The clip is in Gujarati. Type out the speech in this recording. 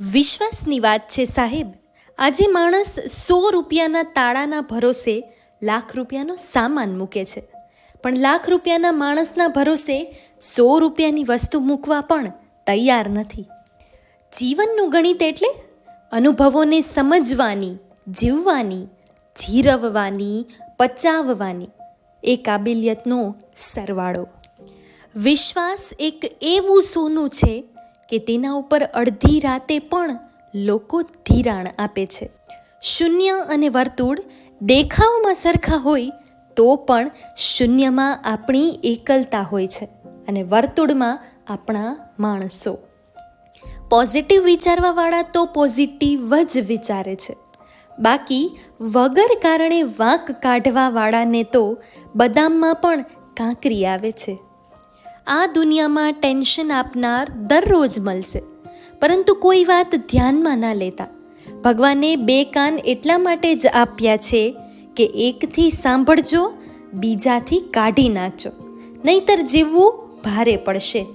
વિશ્વાસની વાત છે સાહેબ. આજે માણસ સો રૂપિયાના તાળાના ભરોસે લાખ રૂપિયાનો સામાન મૂકે છે. પણ લાખ રૂપિયાના માણસના ભરોસે સો રૂપિયાની વસ્તુ મૂકવા પણ તૈયાર નથી. જીવનનું ગણિત એટલે અનુભવોને સમજવાની, જીવવાની, જીરવવાની, પચાવવાની એ કાબિલિયતનો સરવાળો. વિશ્વાસ એક એવું સોનું છે કે તેના ઉપર અડધી રાતે પણ લોકો ધિરાણ આપે છે. શૂન્ય અને વર્તુળ દેખાવમાં સરખા હોય તો પણ શૂન્યમાં આપણી એકલતા હોય છે અને વર્તુળમાં આપણા માણસો. પોઝિટિવ વિચારવાવાળા તો પોઝિટિવ જ વિચારે છે. બાકી વગર કારણે વાંક કાઢવાવાળાને તો બદામમાં પણ કાંકરી આવે છે. આ દુનિયામાં ટેન્શન આપનાર દરરોજ મળશે. પરંતુ કોઈ વાત ધ્યાનમાં ના લેતા. ભગવાને બે કાન એટલા માટે જ આપ્યા છે કે એકથી સાંભળજો, બીજાથી કાઢી નાખજો. નહીતર જીવવું ભારે પડશે.